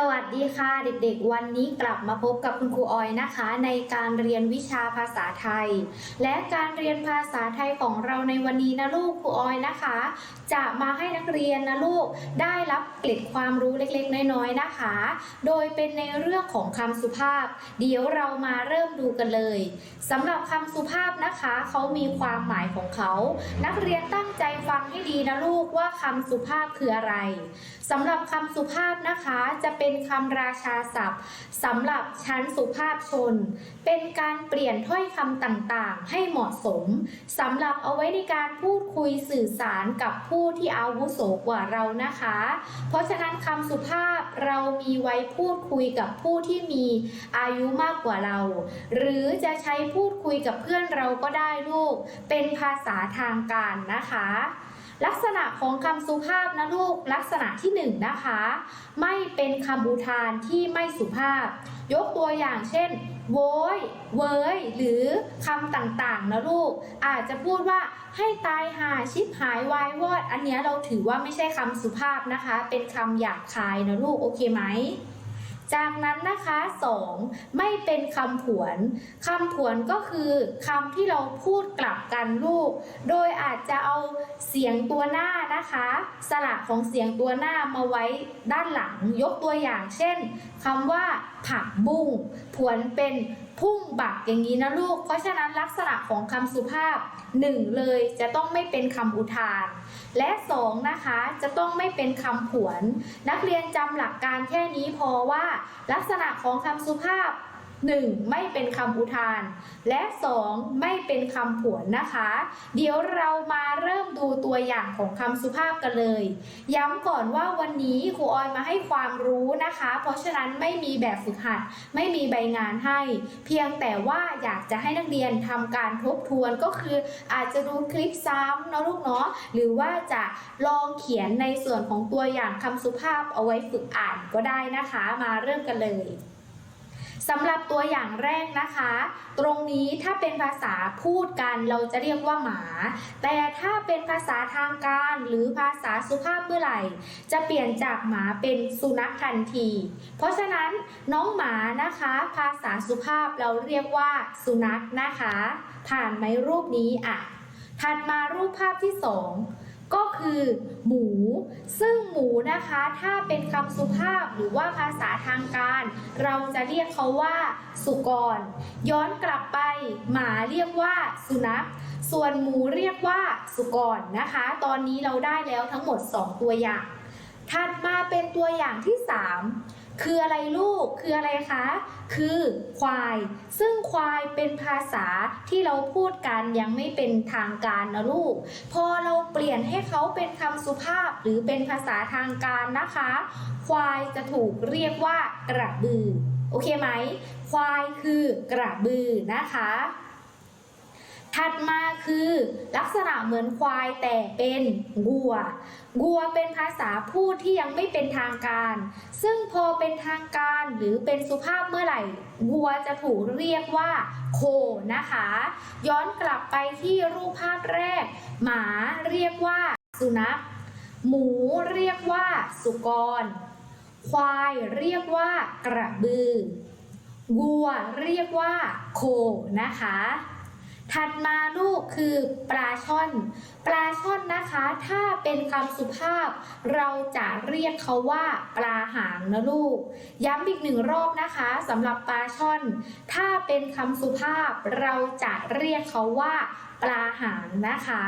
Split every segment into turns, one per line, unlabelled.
สวัสดีค่ะเด็กๆ วันนี้กลับมาพบกับคุณครูออยนะคะ ในการเรียนวิชาภาษาไทย และการเรียนภาษาไทยของเราในวันนี้นะลูกครูออยนะคะ จะมาให้นักเรียนนะลูกได้รับเกร็ดความรู้เล็กๆ น้อยๆนะคะ โดยเป็นในเรื่องของคำสุภาพ เดี๋ยวเรามาเริ่มดูกันเลยสำหรับคำสุภาพนะคะเขามีความหมายของเขา นักเรียนตั้งใจฟังให้ดีนะลูกว่าคำสุภาพคืออะไรสำหรับคำสุภาพนะคะจะเป็นเป็นคำราชาศัพท์สำหรับชั้นสุภาพชน เป็นการเปลี่ยนถ้อยคำต่างๆ ให้เหมาะสมสำหรับเอาไว้ในการพูดคุยสื่อสารกับผู้ที่อาวุโสกว่าเรานะคะ เพราะฉะนั้นคำสุภาพเรามีไว้พูดคุยกับผู้ที่มีอายุมากกว่าเรา หรือจะใช้พูดคุยกับเพื่อนเราก็ได้ลูก เป็นภาษาทางการนะคะ ลักษณะของคำสุภาพนะลูกลักษณะที่หนึ่งนะคะ ไม่เป็นคำอุทานที่ไม่สุภาพ ยกตัวอย่างเช่น โวยเวยหรือคำต่างๆนะลูก อาจจะพูดว่าให้ตายหาชิบหายวายวอด อันนี้เราถือว่าไม่ใช่คำสุภาพนะคะ เป็นคำหยาบคายนะลูก โอเคไหม จากนั้นนะคะ 2. ไม่เป็นคำผวนคำผวนก็คือคำที่เราพูดกลับกันลูก โดยอาจจะเอาเสียงตัวหน้านะคะ สระของเสียงตัวหน้ามาไว้ด้านหลังยกตัวอย่างเช่นคำว่า ผักบุ้งผวนเป็น พุ่งบักอย่างนี้นะลูก เพราะฉะนั้นลักษณะของคำสุภาพ 1 เลยจะต้องไม่เป็นคำอุทาน และ 2 นะคะจะต้องไม่เป็นคำผวน นักเรียนจำหลักการแค่นี้พอว่า ลักษณะของคำสุภาพ 1. ไม่เป็นคำอุทาน และ 2. ไม่เป็นคำผวนนะคะ เดี๋ยวเรามาเริ่มดูตัวอย่างของคำสุภาพกันเลย ย้ำก่อนว่าวันนี้ครูออยมาให้ความรู้นะคะ เพราะฉะนั้นไม่มีแบบฝึกหัด ไม่มีใบงานให้ เพียงแต่ว่าอยากจะให้นักเรียนทำการทบทวนก็คือ อาจจะดูคลิปซ้ำเนาะลูกเนาะหรือว่าจะลองเขียนในส่วนของตัวอย่างคำสุภาพเอาไว้ฝึกอ่านก็ได้นะคะ มาเริ่มกันเลย สำหรับตัวอย่างแรกนะคะ ตรงนี้ถ้าเป็นภาษาพูดกันเราจะเรียกว่าหมา แต่ถ้าเป็นภาษาทางการหรือภาษาสุภาพเมื่อไหร่ จะเปลี่ยนจากหมาเป็นสุนัขทันที เพราะฉะนั้นน้องหมานะคะ ภาษาสุภาพเราเรียกว่าสุนัขนะคะ ผ่านไหมรูปนี้อะถัดมารูปภาพที่สอง ก็คือหมู ซึ่งหมูนะคะถ้าเป็นคำสุภาพหรือว่าภาษาทางการ เราจะเรียกเขาว่า สุกร ย้อนกลับไป หมาเรียกว่าสุนัข ส่วนหมูเรียกว่าสุกรนะคะ ตอนนี้เราได้แล้วทั้งหมด 2 ตัวอย่าง ถัดมาเป็นตัวอย่างที่ 3 คืออะไรลูกคืออะไรคะ คือควาย ซึ่งควายเป็นภาษาที่เราพูดกันยังไม่เป็นทางการนะลูก พอเราเปลี่ยนให้เขาเป็นคำสุภาพหรือเป็นภาษาทางการนะคะ ควายจะถูกเรียกว่ากระบือ โอเคไหม ควายคือกระบือนะคะ ถัดมาคือลักษณะเหมือนควายแต่เป็นวัว วัวเป็นภาษาพูดที่ยังไม่เป็นทางการ ซึ่งพอเป็นทางการหรือเป็นสุภาพเมื่อไหร่วัวจะถูกเรียกว่า โคนะคะ ย้อนกลับไปที่รูปภาพแรก หมาเรียกว่าสุนัข หมูเรียกว่าสุกร ควายเรียกว่ากระบือวัวเรียกว่าโคนะคะ ถัดมาลูกคือปลาช่อน ปลาช่อนนะคะ ถ้าเป็นคำสุภาพ เราจะเรียกเขาว่า ปลาหางนะลูก ย้ำอีกหนึ่งรอบนะคะสำหรับปลาช่อน ถ้าเป็นคำสุภาพ เราจะเรียกเขาว่า ปลาหางนะคะ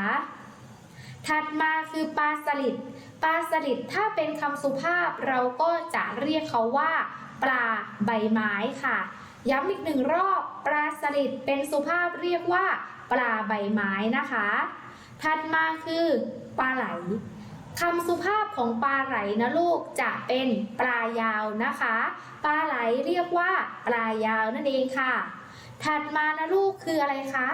ถัดมาคือปลาสลิดปลาสลิดถ้าเป็นคำสุภาพ เราก็จะเรียกเขาว่า ปลาใบไม้ค่ะ ย้ำอีกหนึ่งรอบปลาสลิดเป็นสุภาพเรียกว่า ปลาใบไม้นะคะ ถัดมาคือ ปลาไหลคำสุภาพของปลาไหลนะลูกจะเป็นปลายาวนะคะ ปลาไหลเรียกว่า ปลายาวนั่นเองค่ะ ถัดมานะลูกคืออะไรคะ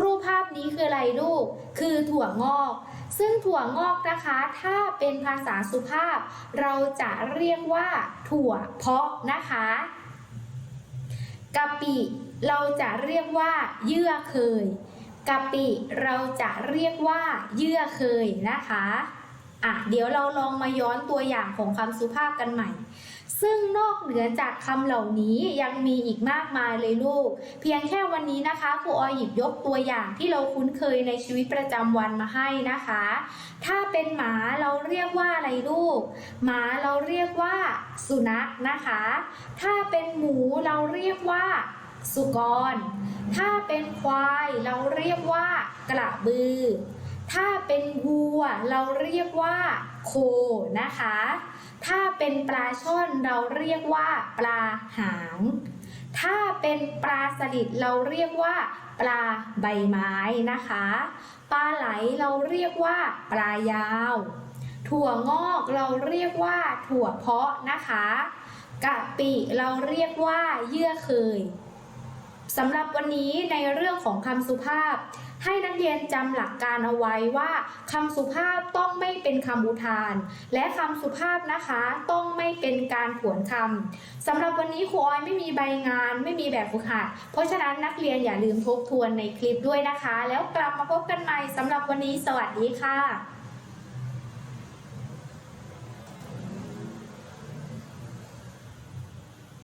รูปภาพนี้คืออะไรลูก คือถั่วงอก ซึ่งถั่วงอกนะคะ ถ้าเป็นภาษาสุภาพ เราจะเรียกว่า ถั่วเพาะนะคะ กะปิเราจะเรียกว่าเยื่อเคยกะปิเราจะเรียกว่าเยื่อเคยนะคะ อะเดี๋ยวเราลองมาย้อนตัวอย่างของคำสุภาพกันใหม่ ซึ่งนอกเหนือจากคำเหล่านี้ยังมีอีกมากมายเลยลูก เพียงแค่วันนี้นะคะครูออยหยิบยกตัวอย่างที่เราคุ้นเคยในชีวิตประจำวันมาให้นะคะ ถ้าเป็นหมาเราเรียกว่าอะไรลูก หมาเราเรียกว่าสุนัขนะคะ ถ้าเป็นหมูเราเรียกว่าสุกร ถ้าเป็นควายเราเรียกว่ากระบือ ถ้าเป็นวัวเราเรียกว่าโคนะคะ ถ้าเป็นปลาช่อนเราเรียกว่า ปลาหาง ถ้าเป็นปลาสลิดเราเรียกว่า ปลาใบไม้นะคะ ปลาไหลเราเรียกว่า ปลายาว ถั่วงอกเราเรียกว่า ถั่วเพาะนะคะกะปิเราเรียกว่าเยื่อเคยสำหรับวันนี้ในเรื่องของคำสุภาพ ให้นักเรียนจำหลักการเอาไว้ว่าคำสุภาพต้องไม่เป็นคำอุทาน และคำสุภาพนะคะต้องไม่เป็นการผวนคำสำหรับวันนี้ครูออยไม่มีใบงาน ไม่มีแบบฝึกหัด เพราะฉะนั้นนักเรียนอย่าลืมทบทวนในคลิปด้วยนะคะ แล้วกลับมาพบกันใหม่สำหรับวันนี้สวัสดีค่ะ